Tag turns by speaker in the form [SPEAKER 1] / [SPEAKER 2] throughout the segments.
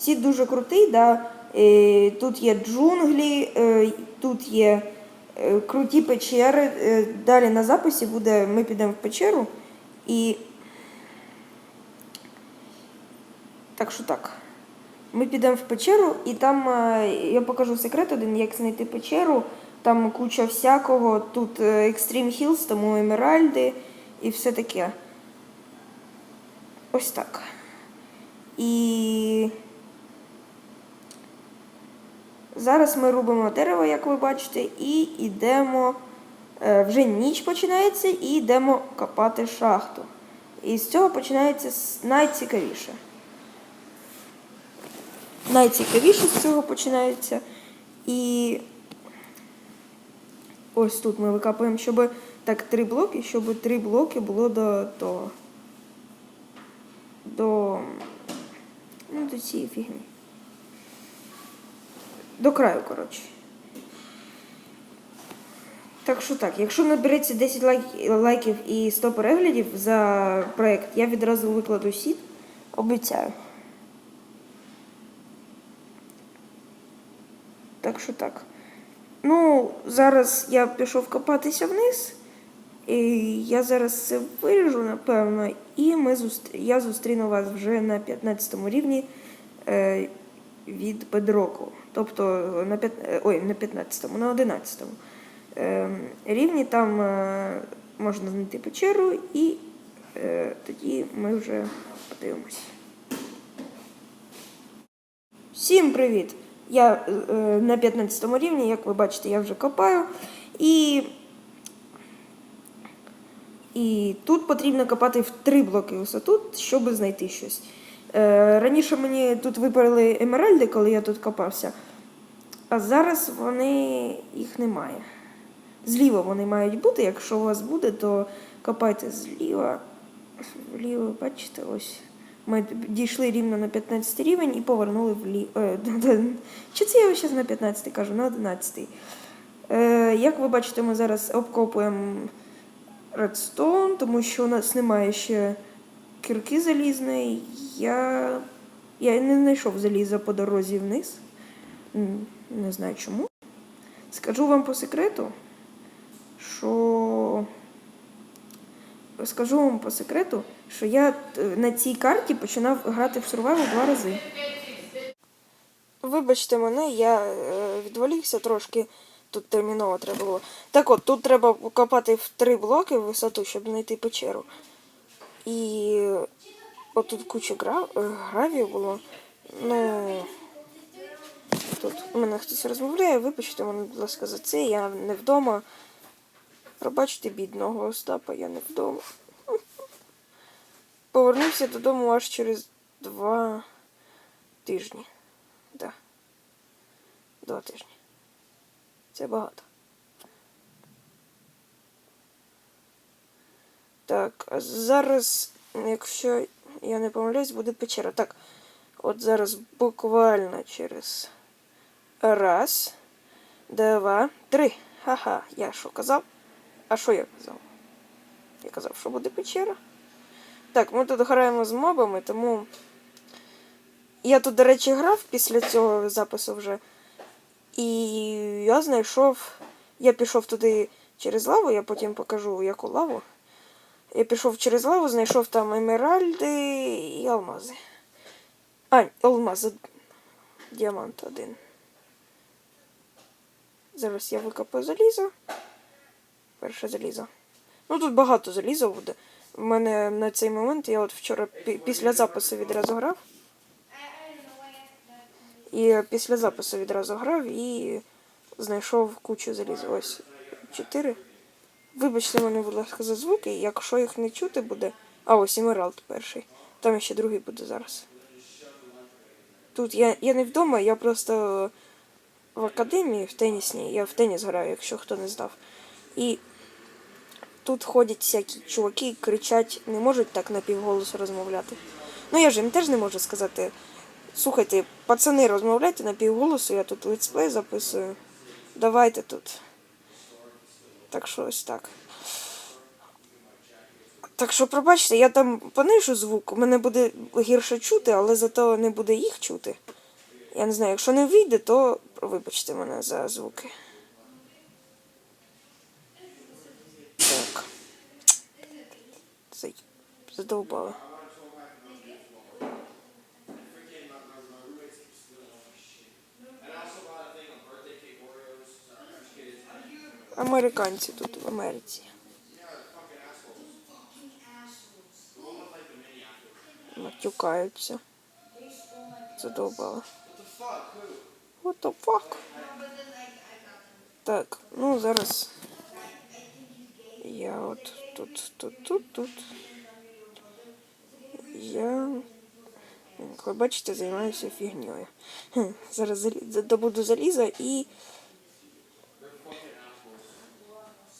[SPEAKER 1] Сід дуже крутий, да. Е, тут є джунглі, е, тут є е, круті печери. Далі на записі буде, ми підемо в печеру і. Так що так. Ми підемо в печеру, і там я покажу секрет один, як знайти печеру. Там куча всякого. Тут е, Extreme Hills, тому емеральди і все таке. Ось так. І зараз ми рубимо дерево, як ви бачите, і йдемо. е, Вже ніч починається, і йдемо копати шахту. І з цього починається найцікавіше. Найцікавіше з цього починається. І ось тут ми викапуємо, щоб так три блоки, щоб три блоки було до того. До. Ну, до цієї фігні. До краю, коротше. Так що так, якщо набереться 10 лайк- лайків і 100 переглядів за проект, я відразу викладу сіт. Обіцяю. Так що так. Ну, зараз я пішов копатися вниз. І я зараз це виріжу, напевно, і ми зустр... я зустріну вас вже на 15 рівні е, від бедроку. Тобто на, п'ят... е, Ой, на 15-му, на 11-му. Е, рівні там е, можна знайти печеру, і е, тоді ми вже подивимось. Всім привіт! Я е, на 15 рівні, як ви бачите, я вже копаю. І, і тут потрібно копати в три блоки висоту, щоб знайти щось. Е, раніше мені тут випарили емеральди, коли я тут копався, а зараз вони їх немає. Зліва вони мають бути. Якщо у вас буде, то копайте зліва. Вліво, бачите, ось. Ми дійшли рівно на 15 рівень і повернули вліво. Е, Чи це я зараз на 15 кажу, на 11. Е, як ви бачите, ми зараз обкопуємо редстоун, тому що у нас немає ще кірки залізної. Я, я не знайшов заліза по дорозі вниз. Не знаю чому. Скажу вам по секрету, що скажу вам по секрету, що я е, на цій карті починав грати в Survival два рази. Вибачте мене, я е, відволікся трошки. Тут терміново треба було. Так от, тут треба копати в три блоки в висоту, щоб знайти печеру. І отут куча гра... е, гравію було. Ну. Тут у мене хтось розмовляє, вибачте мене, будь ласка, за це. Я не вдома. Пробачте бідного Остапа, я не вдома. Повернувся додому аж через два тижні. Да. Два тижні. Це багато. Так, а зараз, якщо я не помиляюсь, буде печера. Так, от зараз буквально через раз, два, три. Ха-ха, я що казав? А що я казав? Я казав, що буде печера. Так, ми тут граємо з мобами, тому. Я тут, до речі, грав після цього запису вже. І я знайшов. Я пішов туди через лаву, я потім покажу яку лаву. Я пішов через лаву, знайшов там емеральди і алмази. А, алмаз. од- Діамант один. Зараз я викопаю залізо. Перше залізо. Ну тут багато заліза буде. У мене на цей момент я от вчора після запису відразу грав. І після запису відразу грав і знайшов кучу заліза. Ось чотири. Вибачте мене, будь ласка, за звуки. Якщо їх не чути буде. А ось Емералд перший. Там ще другий буде зараз. Тут я, я не вдома, я просто в академії в тенісній. Я в теніс граю, якщо хто не знав. І тут ходять всякі чуваки кричать, не можуть так напівголосу розмовляти. Ну я ж їм теж не можу сказати. Слухайте, пацани, розмовляйте напівголосу, я тут летсплей записую. Давайте тут. Так що ось так. Так що, пробачте, я там понижу звук, мене буде гірше чути, але зато не буде їх чути. Я не знаю, якщо не вийде, то вибачте мене за звуки. Так. Задовбали. Американці тут в Америці. Матюкаються. Задовбали. What the fuck? Так, ну зараз. Я от тут, тут, тут, тут. Я, як ви бачите, займаюся фігньою. Зараз добуду заліза і.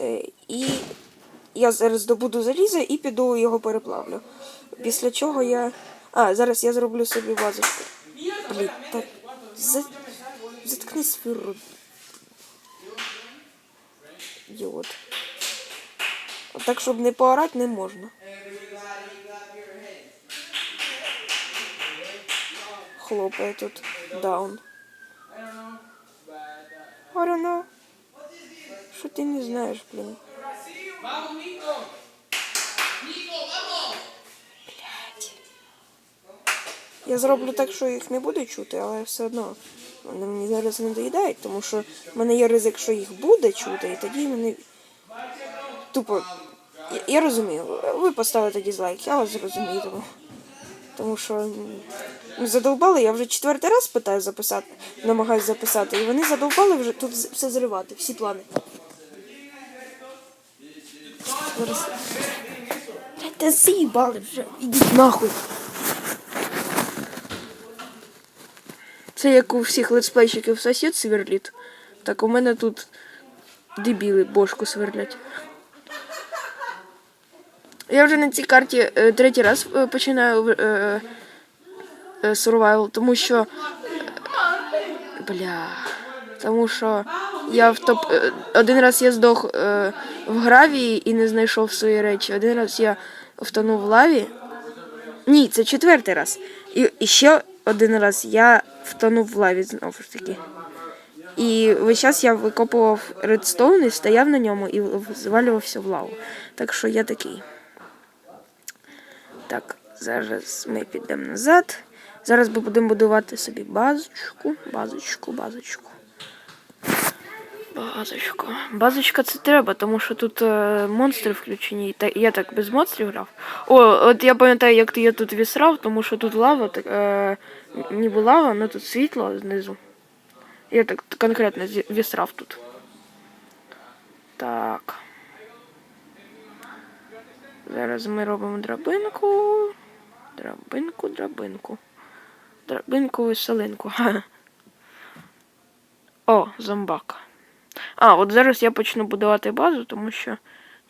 [SPEAKER 1] Е, І я зараз добуду заліза і піду його переплавлю. Після чого я. А, зараз я зроблю собі вазочку. Блін, так. За... Заткни свій рот. Ідіот. Так, щоб не поорати, не можна. Хлопає тут даун. I don't know. Що ти не знаєш, блін?
[SPEAKER 2] Vamos, Nico. Nico, vamos.
[SPEAKER 1] Я зроблю так, що їх не буде чути, але все одно вони мені зараз не доїдають, тому що в мене є ризик, що їх буде чути, і тоді мене тупо. Я, я розумію, ви поставите дізлайк, я вас зрозумію, тому, тому що задовбали, я вже четвертий раз питаю записати, намагаюся записати, і вони задовбали вже тут все зривати, всі плани. Зараз. Та заїбали вже, ідіть нахуй. Це як у всіх летсплейщиків сосед сверлить. Так у мене тут дебіли бошку сверлять. Я вже на цій карті е, третій раз е, починаю е, е, survival, тому що. е, Бля. Тому що я в топ. е, Один раз я здох е, в гравії і не знайшов свої речі. Один раз я втонув в лаві. Ні, це четвертий раз. І, і ще один раз я втонув в лаві знову ж таки. І весь час я викопував редстоун і стояв на ньому і звалювався в лаву. Так що я такий. Так, зараз ми підемо назад. Зараз ми будемо будувати собі базочку, базочку, базочку. Базочку. Базочка це треба, тому що тут е, монстри включені. Та я так без монстрів грав. О, от я пам'ятаю, як я тут вісрав, тому що тут лава, так, е, ніби лава, але тут світло знизу. Я так конкретно вісрав тут. Так. Зараз ми робимо драбинку. Драбинку, драбинку. Драбинку веселинку. Ха. О, зомбак. А, от зараз я почну будувати базу, тому що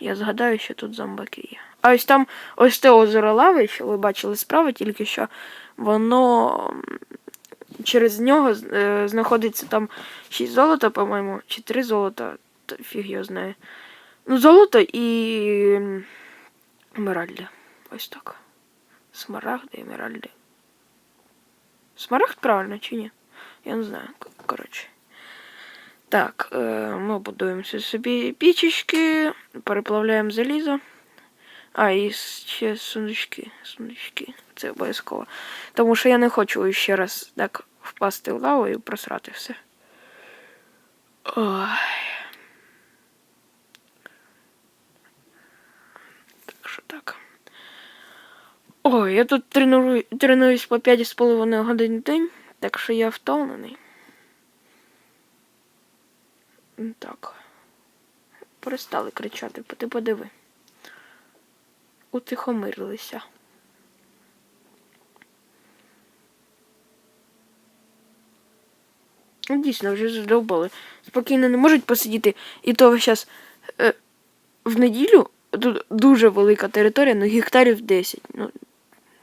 [SPEAKER 1] я згадаю, що тут зомбаки є. А ось там ось те озеро лави, що ви бачили справа, тільки що воно через нього е, знаходиться там 6 золота, по-моєму, чи 3 золота, та фіг його знає. Ну, золото і емеральди. Ось так. Смарагди, емеральди. Смарагд правильно чи ні? Я не знаю. Коротше. Так, е, ми будуємося собі пічечки, переплавляємо залізо. А, і ще сундучки. Сундучки. Це обов'язково. Тому що я не хочу ще раз так впасти в лаву і просрати все. Ой. Так що так. Ой, я тут треную, тренуюсь по 5,5 годин в день, так що я втомлений. Так. Перестали кричати, ти подиви. Утихомирилися. Ну, Дійсно, вже задовбали. Спокійно не можуть посидіти. І то зараз е, в неділю тут дуже велика територія, ну гектарів 10. Ну,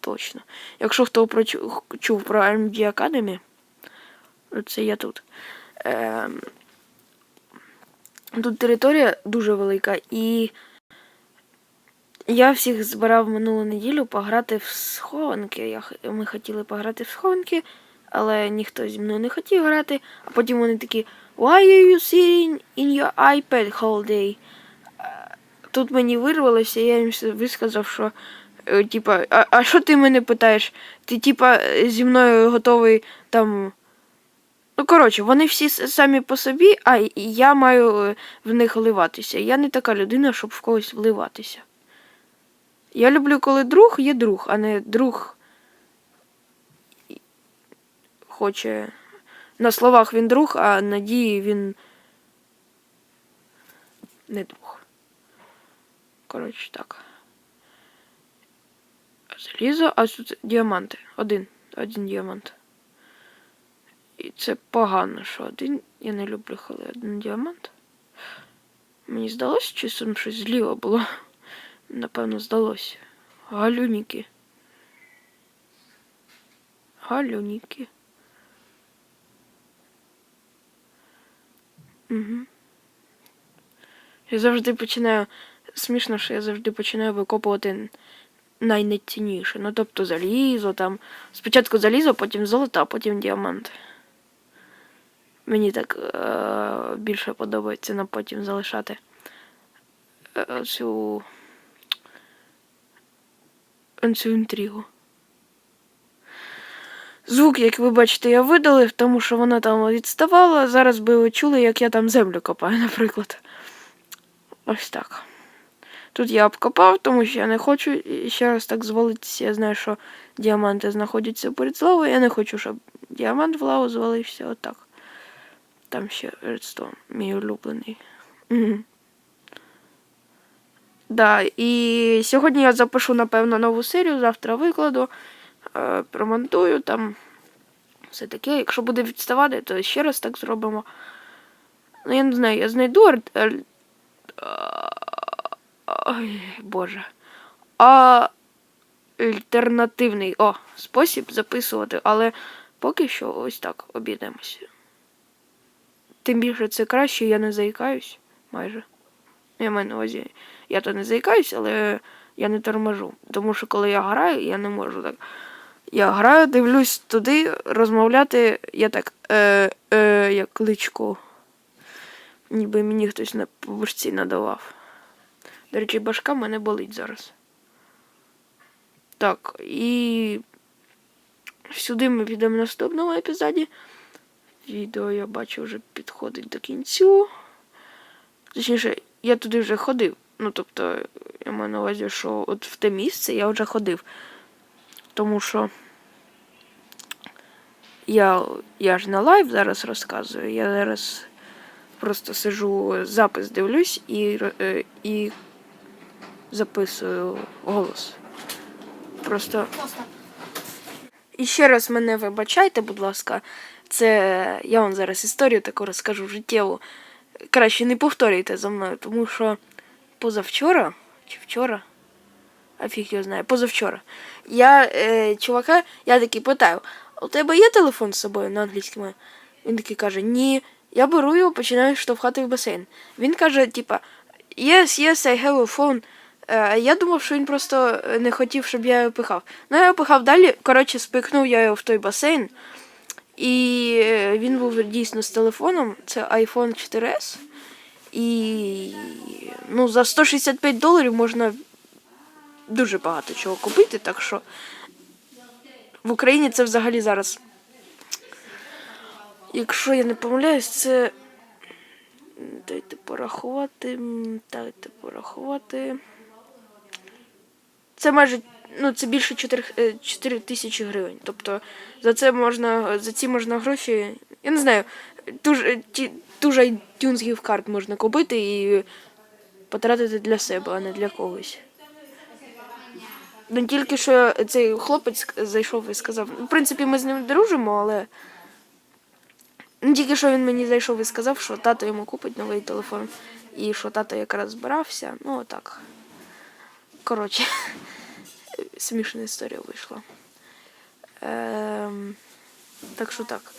[SPEAKER 1] точно. Якщо хто прочу- чув про RMG Academy, ну, це я тут. Ем, Тут територія дуже велика, і я всіх збирав минулу неділю пограти в схованки. Я, ми хотіли пограти в схованки, але ніхто зі мною не хотів грати. А потім вони такі Why are you sitting in your iPad whole day? Тут мені вирвалося, я їм висказав, що е, типа, а що ти мене питаєш? Ти типа зі мною готовий там. Ну, коротше, вони всі самі по собі, а я маю е, в них вливатися. Я не така людина, щоб в когось вливатися. Я люблю, коли друг є друг, а не друг хоче. На словах він друг, а на дії він не друг. Коротше, так. Залізо, а тут діаманти. Один. Один діамант. І це погано, що один. Я не люблю, коли один діамант. Мені здалося, чи там щось зліва було. Напевно, здалося. Галюніки. Галюніки. Угу. Я завжди починаю. Смішно, що я завжди починаю викопувати найнецінніше. Ну, тобто залізо там. Спочатку залізо, потім золото, а потім діамант. Мені так е- більше подобається на потім залишати е- цю, цю інтригу. Звук, як ви бачите, я видалив, тому що вона там відставала. Зараз би ви чули, як я там землю копаю, наприклад. Ось так. Тут я обкопав, тому що я не хочу ще раз так звалитися. Я знаю, що діаманти знаходяться поряд з лавою. Я не хочу, щоб діамант в лаву звалився. Отак. Там ще редстоун, мій улюблений. Угу. Да, і сьогодні я запишу, напевно, нову серію, завтра викладу, е, промонтую там. Все таке. Якщо буде відставати, то ще раз так зробимо. Ну, я не знаю, я знайду. ар- ар- Ой, Боже. А альтернативний о, спосіб записувати, але поки що ось так обійдемося. Тим більше це краще, я не заїкаюсь майже. Я маю на увазі, я то не заїкаюсь, але я не торможу. Тому що коли я граю, я не можу так. Я граю, дивлюсь туди, розмовляти, я так, е, е, як кличку. Ніби мені хтось на побушці надавав. До речі, башка в мене болить зараз. Так, і сюди ми підемо в наступному епізоді. Відео я бачу вже підходить до кінцю. Точніше, я туди вже ходив. Ну, тобто, я маю на увазі, що от в те місце я вже ходив. Тому що я, я ж на лайв зараз розказую. Я зараз просто сижу, запис дивлюсь і, е, і записую голос. Просто. І ще раз мене вибачайте, будь ласка. Це я вам зараз історію таку розкажу життєву. Краще не повторюйте за мною, тому що позавчора чи вчора, а фіг його знає, позавчора. Я е, чувака, я такий питаю, у тебе є телефон з собою на англійській мові? Він такий каже, ні. Я беру його, починаю штовхати в басейн. Він каже, типа, yes, yes, I have a phone. Е, я думав, що він просто не хотів, щоб я його пихав. Ну, я його пихав далі. Коротше, спихнув я його в той басейн. І е, він був дійсно з телефоном. Це iPhone 4S. І ну, за 165 доларів можна дуже багато чого купити. Так що в Україні це взагалі зараз. Якщо я не помиляюсь, це. Дайте порахувати. Дайте порахувати. Це майже. Ну, це більше 4, 4 тисячі гривень. Тобто за це можна. За ці можна гроші. Я не знаю, ту ж, ті, ту ж iTunes можна купити і потратити для себе, а не для когось. Ну, тільки що цей хлопець зайшов і сказав. В принципі, ми з ним дружимо, але. Ну, тільки що він мені зайшов і сказав, що тато йому купить новий телефон. І що тато якраз збирався. Ну, отак. Коротше, смішна історія вийшла. Е, так що так.